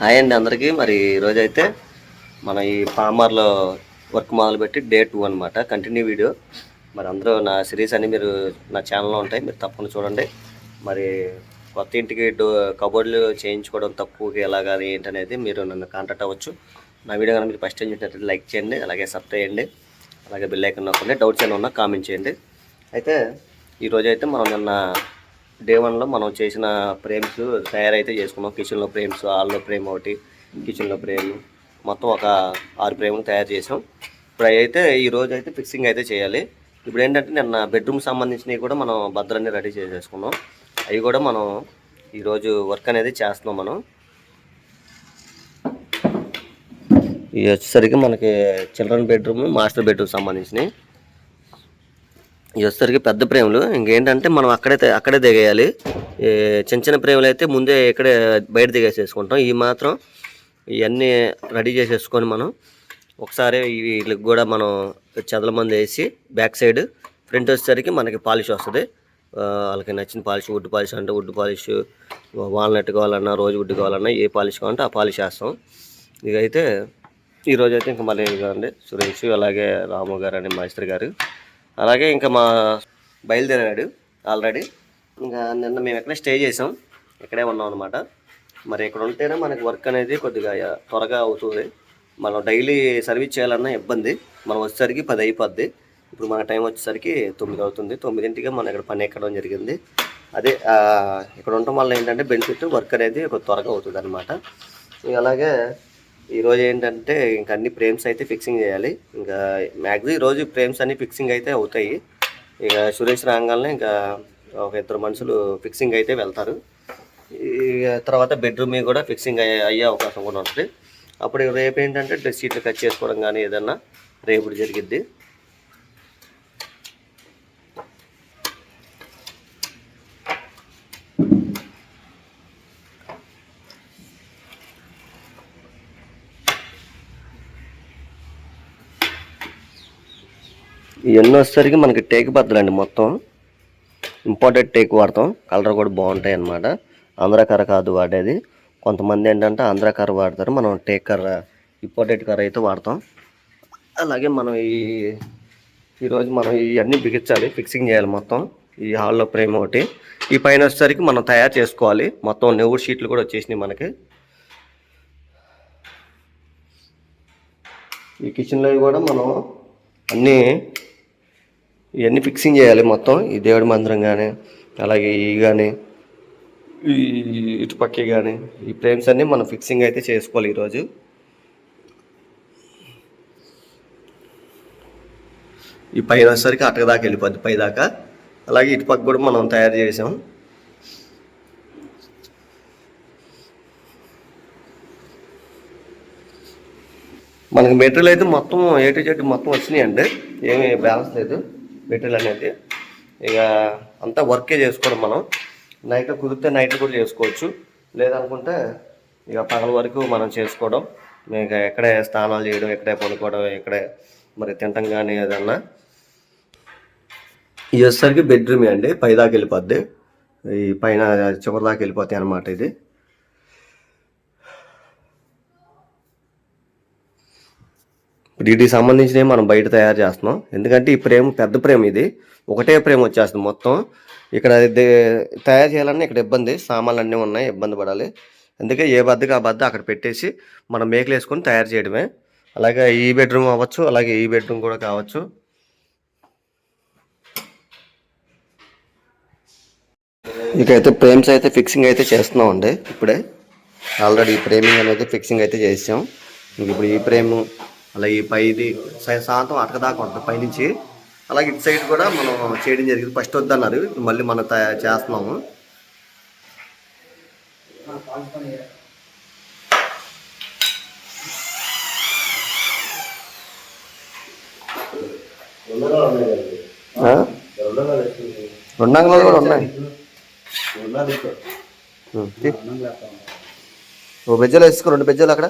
Hi అండి అందరికీ. మరి ఈరోజైతే మన ఈ పామర్లో వర్క్ మొదలుపెట్టి డే టూ అనమాట కంటిన్యూ వీడియో. మరి అందరూ నా సిరీస్ అన్నీ మీరు నా ఛానల్లో ఉంటాయి. మీరు తప్పకుండా చూడండి. మరి కొత్త ఇంటికి డో కబోర్డ్లు చేయించుకోవడం తక్కువకి ఎలాగా అది ఏంటనేది మీరు నన్ను కాంటాక్ట్ అవ్వచ్చు. నా వీడియో కనుక మీరు ఫస్ట్ టైం చూసినట్లయితే లైక్ చేయండి అలాగే సబ్స్క్రైబ్ చేయండి అలాగే బిల్ ఐకన్ నొక్కండి డౌట్స్ ఏమైనా ఉన్నా కామెంట్ చేయండి. అయితే ఈరోజైతే మనం నిన్న డే వన్లో మనం చేసిన ఫ్రేమ్స్ తయారైతే చేసుకున్నాం. కిచెన్లో ఫ్రేమ్స్ హాల్లో ఫ్రేమ్ ఒకటి కిచెన్లో ఫ్రేమ్ మొత్తం ఒక ఆరు ఫ్రేమ్లు తయారు చేసాం. ఇప్పుడు అవి అయితే ఈ రోజు అయితే ఫిక్సింగ్ అయితే చేయాలి. ఇప్పుడు ఏంటంటే నిన్న బెడ్రూమ్ సంబంధించినవి కూడా మనం భద్రాన్ని రెడీ చేసేసుకున్నాం. అవి కూడా మనం ఈరోజు వర్క్ అనేది చేస్తున్నాం మనం. ఇవి వచ్చేసరికి మనకి చిల్డ్రన్ బెడ్రూమ్ మాస్టర్ బెడ్రూమ్ సంబంధించినవి. ఇవి వచ్చేసరికి పెద్ద ప్రేములు. ఇంకేంటంటే మనం అక్కడైతే అక్కడే దిగేయాలి. చిన్న చిన్న ప్రేమలు అయితే ముందే ఇక్కడే బయట దిగేసేసుకుంటాం. ఇవి మాత్రం ఇవన్నీ రెడీ చేసేసుకొని మనం ఒకసారి వీళ్ళకి కూడా మనం చెదల మంది వేసి బ్యాక్ సైడ్ ఫ్రంట్ వచ్చేసరికి మనకి పాలిష్ వస్తుంది. వాళ్ళకి నచ్చిన పాలిష్ వుడ్ పాలిష్ అంటే వుడ్ పాలిష్ వాల్నట్ కావాలన్నా రోజు వుడ్ కావాలన్నా ఏ పాలిష్ కావాలంటే ఆ పాలిష్ వేస్తాం. ఇదైతే అయితే ఈరోజు అయితే ఇంకా మళ్ళీ అండి సురేష్ అలాగే రాము గారు అని మాస్టర్ గారు అలాగే ఇంకా మా బయలుదేరాడు ఆల్రెడీ. ఇంకా నిన్న మేము ఎక్కడ స్టే చేసాం. ఇక్కడే ఉన్నాం అనమాట మరి ఇక్కడ ఉంటేనే మనకి వర్క్ అనేది కొద్దిగా త్వరగా అవుతుంది. మనం డైలీ సర్వీస్ చేయాలన్నా ఇబ్బంది. మనం వచ్చేసరికి పది అయిపోద్ది. ఇప్పుడు మన టైం వచ్చేసరికి తొమ్మిది అవుతుంది. తొమ్మిదింటికి మనం ఇక్కడ పని ఎక్కడం జరిగింది. అదే ఇక్కడ ఉండటం వల్ల ఏంటంటే బెనిఫిట్ వర్క్ అనేది త్వరగా అవుతుంది అనమాట అలాగే ఈరోజు ఏంటంటే ఇంకా అన్ని ఫ్రేమ్స్ అయితే ఫిక్సింగ్ చేయాలి. ఇంకా మ్యాక్సిమం ఈరోజు ఫ్రేమ్స్ అన్ని ఫిక్సింగ్ అయితే అవుతాయి. ఇక సురేష్ రాగానే ఇంకా ఒక ఇద్దరు మనుషులు ఫిక్సింగ్ అయితే వెళ్తారు. ఇక తర్వాత బెడ్రూమ్ కూడా ఫిక్సింగ్ అయ్యే అయ్యే అవకాశం కూడా ఉంటుంది. అప్పుడు రేపు ఏంటంటే డ్రెస్ షీట్లు కట్ చేసుకోవడం కానీ ఏదన్నా రేపు జరిగిద్ది. ఇవన్నీ వచ్చేసరికి మనకి టేక్ బద్దలండి మొత్తం. ఇంపార్టెంట్ టేక్ వాడతాం. కలర్ కూడా బాగుంటాయి అన్నమాట. ఆంధ్రకర కర్ర కాదు వాడేది. కొంతమంది ఏంటంటే ఆంధ్రకర కర్ర వాడతారు. మనం టేక్ కర్ర ఇంపార్టెంట్ కర్ర అయితే వాడతాం. అలాగే మనం ఈ ఈరోజు మనం ఇవన్నీ బిగించాలి. ఫిక్సింగ్ చేయాలి మొత్తం. ఈ హాల్లో ఫ్రేమ్ ఒకటి. ఈ పైన వచ్చేసరికి మనం తయారు చేసుకోవాలి. మొత్తం నెవుడు షీట్లు కూడా వచ్చేసినాయి మనకి. ఈ కిచెన్లో కూడా మనం అన్నీ ఇవన్నీ ఫిక్సింగ్ చేయాలి మొత్తం. ఈ దేవుడి మందిరం కానీ అలాగే ఈ కానీ ఈ ఇటుపక్కి కానీ ఈ ఫ్రేమ్స్ అన్నీ మనం ఫిక్సింగ్ అయితే చేసుకోవాలి ఈరోజు. ఈ పైన వచ్చేసరికి అటక దాకా వెళ్ళిపోద్ది పై దాకా. అలాగే ఇటుపక్క కూడా మనం తయారు చేసాం. మనకి మెటీరియల్ అయితే మొత్తం ఏ టు జెడ్ మొత్తం వచ్చినాయండి. ఏమీ బ్యాలెన్స్ లేదు. మెటీరియల్ అనేది. ఇక అంతా వర్కే చేసుకోవడం మనం. నైట్ కుదిరితే నైట్ కూడా చేసుకోవచ్చు. లేదనుకుంటే ఇక పగల వరకు మనం చేసుకోవడం. ఇక ఎక్కడే స్నానాలు చేయడం ఎక్కడే పండుకోవడం ఎక్కడే మరి తినటం కానీ ఏదన్నా. ఇది వచ్చేసరికి బెడ్రూమే అండి. పైదాకా వెళ్ళిపోద్ది. ఈ పైన చివరి దాకా వెళ్ళిపోతాయి అన్నమాట ఇది. ఇప్పుడు వీటికి సంబంధించినవి మనం బయట తయారు చేస్తున్నాం. ఎందుకంటే ఈ ప్రేమ పెద్ద ప్రేమ ఇది. ఒకటే ప్రేమ వచ్చేస్తుంది మొత్తం. ఇక్కడ తయారు చేయాలన్నా ఇక్కడ ఇబ్బంది. సామాన్లు అన్నీ ఉన్నాయి ఇబ్బంది పడాలి. అందుకే ఏ బద్దకి ఆ బద్ద అక్కడ పెట్టేసి మనం మేకలు వేసుకొని తయారు చేయడమే. అలాగే ఈ బెడ్రూమ్ అవ్వచ్చు అలాగే ఈ బెడ్రూమ్ కూడా కావచ్చు. ఇకైతే ఫ్రేమ్స్ అయితే ఫిక్సింగ్ అయితే చేస్తున్నాం అండి ఇప్పుడే. ఆల్రెడీ ఫ్రేమింగ్ అనేది ఫిక్సింగ్ అయితే చేసాం. ఇంక ఇప్పుడు ఈ ఫ్రేమ్ అలాగే ఈ పైది సాయంత్రం అటక దాకా ఉంటుంది పైనుంచి. అలాగే ఇటు సైడ్ కూడా మనం చేయడం జరిగింది. ఫస్ట్ వద్దన్నారు. మళ్ళీ మనం తయారు చేస్తున్నాము. ఆ? రెండు అంగళాలు కూడా ఉన్నాయి. ఓ బెజ్జలు వేసుకో రెండు బెజ్జలు అక్కడ.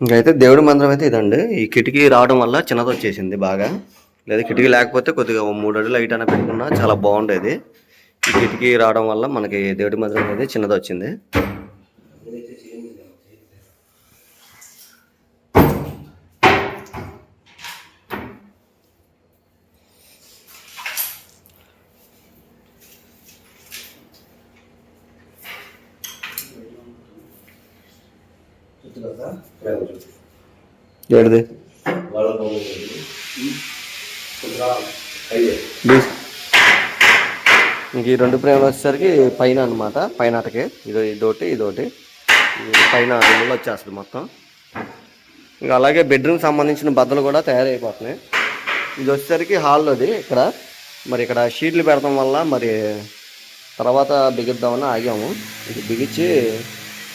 ఇంకైతే దేవుడి మందిరం అయితే ఇదండి. ఈ కిటికీ రావడం వల్ల చిన్నది వచ్చేసింది బాగా. లేదా కిటికీ లేకపోతే కొద్దిగా మూడు అడుగులు లైట్ అయినా పెట్టుకున్నా చాలా బాగుండేది. ఈ కిటికీ రావడం వల్ల మనకి దేవుడి మందిరం అనేది చిన్నది వచ్చింది. ఏడిది. ఇంక ఈ రెండు ప్రేమలు వచ్చేసరికి పైన అనమాట పైన అటకే. ఇది ఇదోటి ఇదోటి. ఇది పైన రూమ్లో వచ్చేస్తుంది మొత్తం. ఇంకా అలాగే బెడ్రూమ్ సంబంధించిన బద్దలు కూడా తయారైపోతున్నాయి. ఇది వచ్చేసరికి హాల్లోది ఇక్కడ. మరి ఇక్కడ షీట్లు పెడతాం వల్ల మరి తర్వాత బిగిద్దామని ఆగాము. ఇది బిగించి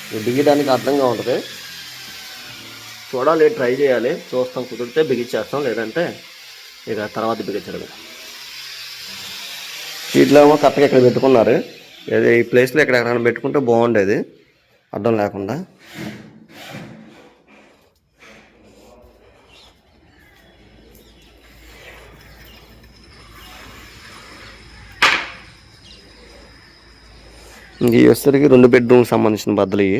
ఇది బిగించడానికి అర్థంగా ఉంటుంది. చూడాలి ట్రై చేయాలి. చూస్తాం కుదిరితే బిగించేస్తాం లేదంటే ఇక తర్వాత బిగించడమే సీట్లేమో ఏమో కరెక్ట్గా ఇక్కడ పెట్టుకున్నారు. ఏది ఈ ప్లేస్లో ఇక్కడ ఎక్కడైనా పెట్టుకుంటే బాగుండేది. అర్థం లేకుండా. ఇంక ఇవి వచ్చేసరికి రెండు బెడ్రూమ్కి సంబంధించిన బద్దలు ఇవి.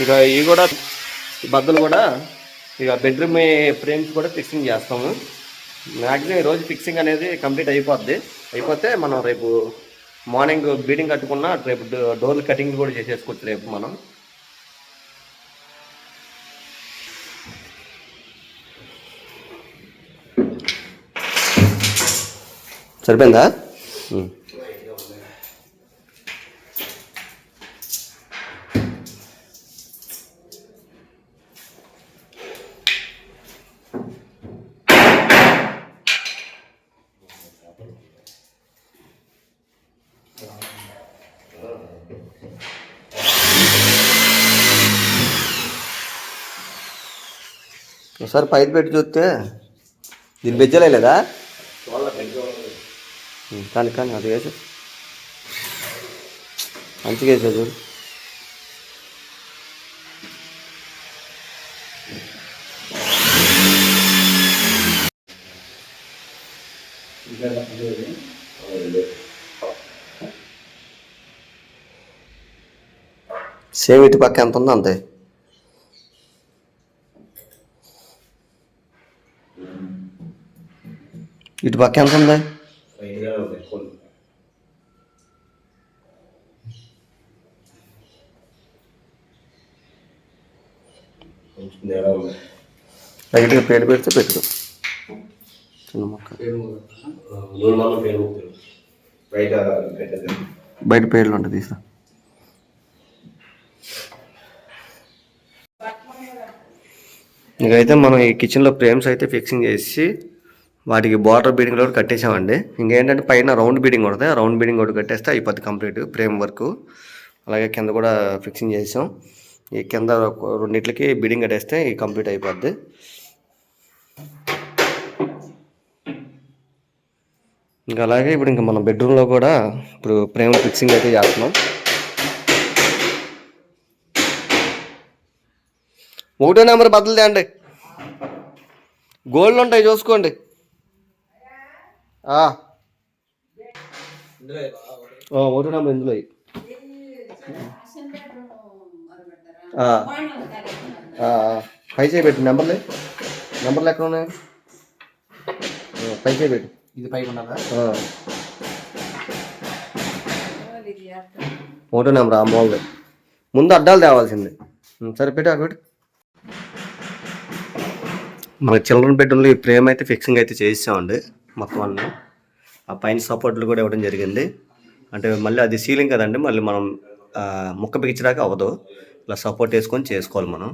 ఇక ఇవి కూడా బద్దలు కూడా ఇక బెడ్రూమ్ ఫ్రేమ్స్ కూడా ఫిక్సింగ్ చేస్తాము. మ్యాక్సిమం ఈరోజు ఫిక్సింగ్ అనేది కంప్లీట్ అయిపోద్ది. అయిపోతే మనం రేపు మార్నింగ్ బీడింగ్ కట్టుకున్న రేపు డో- డోర్లు కటింగ్ కూడా చేసేసుకోవచ్చు రేపు మనం. సరిపోయిందా? ఒకసారి పైకి పెట్టి చూస్తే దీని బెజ్జలేదా కానీ కానీ అది వేసు మంచిగా వేసా చూడు. సేమ్ ఇటు పక్క ఎంత ఉందో అంతే ఇటు పక్క ఎంత ఉంది? లైట్గా పేరు పెడితే పెట్టుకో చిన్న మొక్క. బయట పెట్టదు బయట పేర్లు ఉంటుంది తీసా. ఇకైతే మనం ఈ కిచెన్లో ఫ్రేమ్స్ అయితే ఫిక్సింగ్ చేసి వాటికి బార్డర్ బీడింగ్ కూడా కట్టేసామండి ఇంకేంటంటే పైన రౌండ్ బీడింగ్ కొడతాయి. ఆ రౌండ్ బీడింగ్ ఒకటి కట్టేస్తే అయిపోద్ది కంప్లీట్ ఫ్రేమ్ వర్క్ అలాగే కింద కూడా ఫిక్సింగ్ చేసాం ఈ కింద రెండింటికి బీడింగ్ కట్టేస్తే ఈ కంప్లీట్ అయిపోద్ది. ఇంకా అలాగే ఇప్పుడు ఇంకా మన బెడ్రూమ్లో కూడా ఇప్పుడు ఫ్రేమ్ ఫిక్సింగ్ అయితే చేస్తున్నాం. ఒకటో నెంబర్ బదులుదే అండి. గోల్డ్ ఉంటాయి చూసుకోండి. ఒకటో నెంబర్ ఇందులో ఇయ్యి. ఆ. ఆ, ఆ. పై చేయి పెట్టు నెంబర్లే నెంబర్లు ఎక్కడ ఉన్నాయి? ఆ, పై చేయి పెట్టు. ఇది పైకి ఉన్నదా. ఒకటో నెంబర్ ఆ మూలది ముందు అడ్డాలు తేవాల్సింది. సరే పెట్టు అక్కడ పెట్టు. మన చిల్డ్రన్ బెడ్రూమ్లో ఈ ఫ్రేమ్ అయితే ఫిక్సింగ్ అయితే చేసామండి మొత్తం అన్ని. ఆ పైన సపోర్ట్లు కూడా ఇవ్వడం జరిగింది. అంటే మళ్ళీ అది సీలింగ్ కదండి మళ్ళీ మనం ముక్క బిగించడానికి అవ్వదు. ఇలా సపోర్ట్ వేసుకొని చేసుకోవాలి మనం.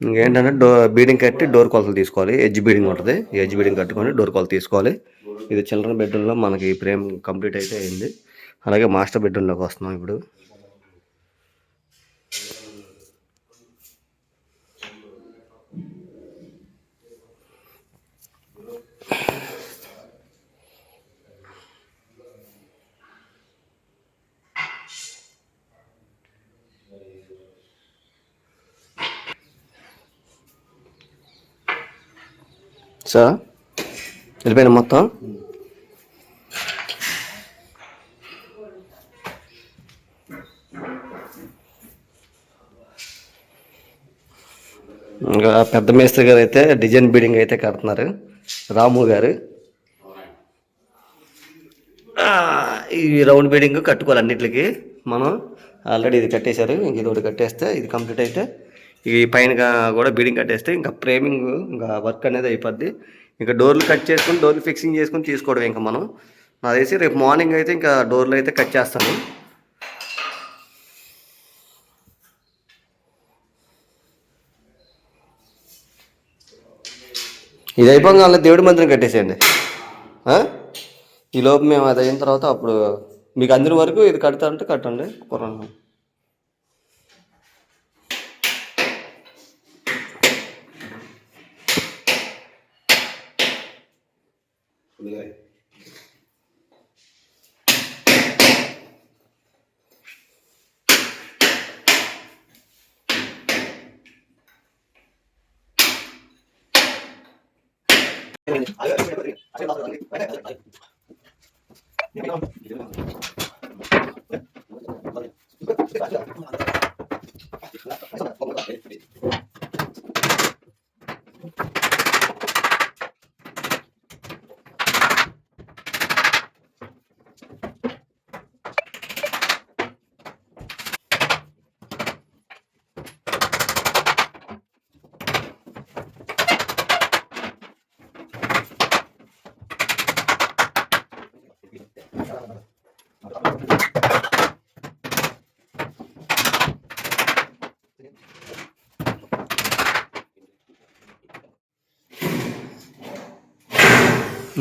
ఇంకేంటంటే డో బీడింగ్ కట్టి డోర్ కొలతలు తీసుకోవాలి. ఎడ్జ్ బీడింగ్ ఉంటుంది. ఎడ్జ్ బీడింగ్ కట్టుకొని డోర్ కొలత తీసుకోవాలి. ఇది చిల్డ్రన్ బెడ్రూమ్లో మనకి ప్రేమ్ కంప్లీట్ అయితే అయింది. అలాగే మాస్టర్ బెడ్రూమ్లోకి వస్తున్నాం ఇప్పుడు. సార్ వెళ్ళిపోయిన మొత్తం? ఇంకా పెద్ద మేస్త్రి గారు అయితే డిజైన్ బిల్డింగ్ అయితే కడుతున్నారు. రాము గారు. ఈ రౌండ్ బిల్డింగ్ కట్టుకోవాలి అన్నిటికి. మనం ఆల్రెడీ ఇది కట్టేశారు. ఇంక ఇది ఒకటి కట్టేస్తే ఇది కంప్లీట్ అయితే ఈ పైన కూడా బీడింగ్ కట్టేస్తే ఇంకా ఫ్రేమింగ్ ఇంకా వర్క్ అనేది అయిపోద్ది. ఇంకా డోర్లు కట్ చేసుకుని డోర్లు ఫిక్సింగ్ చేసుకుని తీసుకోవడం ఇంకా మనం. అదేసి తెలిసి రేపు మార్నింగ్ అయితే ఇంకా డోర్లు అయితే కట్ చేస్తాను. ఇది అయిపోగానే దేవుడి మందిరం కట్టేసేయండి. ఈ లోపు మేము అది అయిన తర్వాత అప్పుడు మీకు అందరి వరకు ఇది కడతారంటే కట్టండి. お願い。Thank you.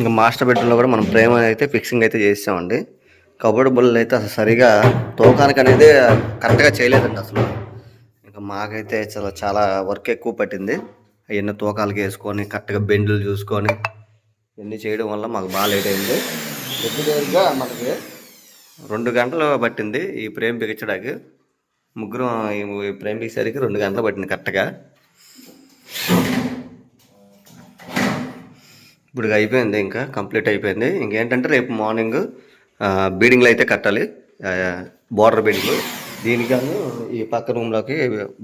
ఇంకా మాస్టర్ బెడ్రూమ్లో కూడా మనం ప్రేమ అయితే ఫిక్సింగ్ అయితే చేసామండి కబోర్డ్ బుల్లలు అయితే అసలు సరిగా తోకానికి అనేది కరెక్ట్గా చేయలేదండి అసలు. ఇంకా మాకైతే చాలా చాలా వర్క్ ఎక్కువ పట్టింది. అవన్నీ తూకాలకి వేసుకొని కరెక్ట్గా బెండ్లు చూసుకొని ఇవన్నీ చేయడం వల్ల మాకు బాగా లేట్ అయింది. దగ్గరగా మనకి రెండు గంటలు పట్టింది ఈ ప్రేమ్ బిగించడానికి. ముగ్గురం ఈ ప్రేమ్ బిగించడానికి రెండు గంటలు పట్టింది కరెక్ట్గా. ఇప్పుడు అయిపోయింది ఇంకా కంప్లీట్ అయిపోయింది. ఇంకేంటంటే రేపు మార్నింగ్ బీడింగ్లు అయితే కట్టాలి. బార్డర్ బీడింగ్ దీనికి ఈ పక్క రూమ్లోకి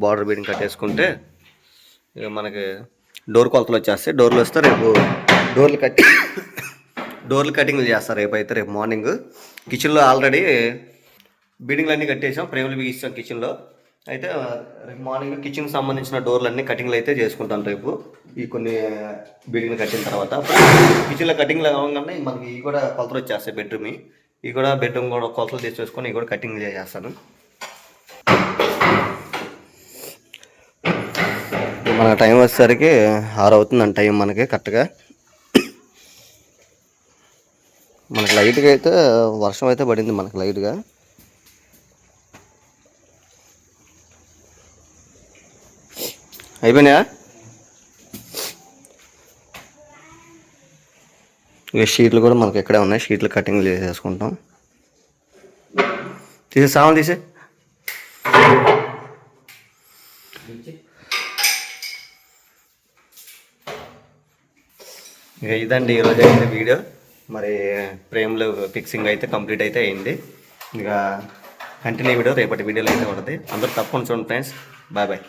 బార్డర్ బీడింగ్ కట్టేసుకుంటే ఇక మనకి డోర్ కొలతలు వచ్చేస్తాయి. డోర్లు వస్తే రేపు డోర్లు కట్టి డోర్లు కటింగ్లు చేస్తారు రేపు అయితే రేపు మార్నింగ్ కిచెన్లో ఆల్రెడీ బీడింగ్లు అన్నీ కట్టేసాం. ఫ్రేమ్లు బిగిస్తాం కిచెన్లో అయితే రేపు మార్నింగ్ కిచెన్కి సంబంధించిన డోర్లు అన్నీ కటింగ్లు అయితే చేసుకుంటాం రేపు. ఈ కొన్ని బిల్డింగ్ కట్టిన తర్వాత. కిచెన్లో కటింగ్లు అవ్వగానే మనకి ఇవి కూడా కొలతలు వచ్చేస్తాయి బెడ్రూమ్ ఇవి కూడా బెడ్రూమ్ కూడా కొలతలు తీసేసుకొని ఇవి కూడా కటింగ్ చేసేస్తాను. మన టైం వచ్చేసరికి ఆరు అవుతుందండి టైం మనకి కరెక్ట్గా. మనకి లైట్గా అయితే వర్షం అయితే పడింది మనకి లైట్గా. అయిపోయినాయా? ఇక షీట్లు కూడా మనకి ఎక్కడే ఉన్నాయి. షీట్లు కటింగ్ చేసేసుకుంటాం తీసే సామాన్ తీసే ఇక ఇదండి ఈరోజు అయింది వీడియో. మరి ఫ్రేమ్లు ఫిక్సింగ్ అయితే కంప్లీట్ అయితే అయింది. ఇక కంటిన్యూ వీడియో రేపటి వీడియోలో అయితే ఉంటుంది. అందరూ తప్పకుండా చూడండి ఫ్రెండ్స్. Bye bye.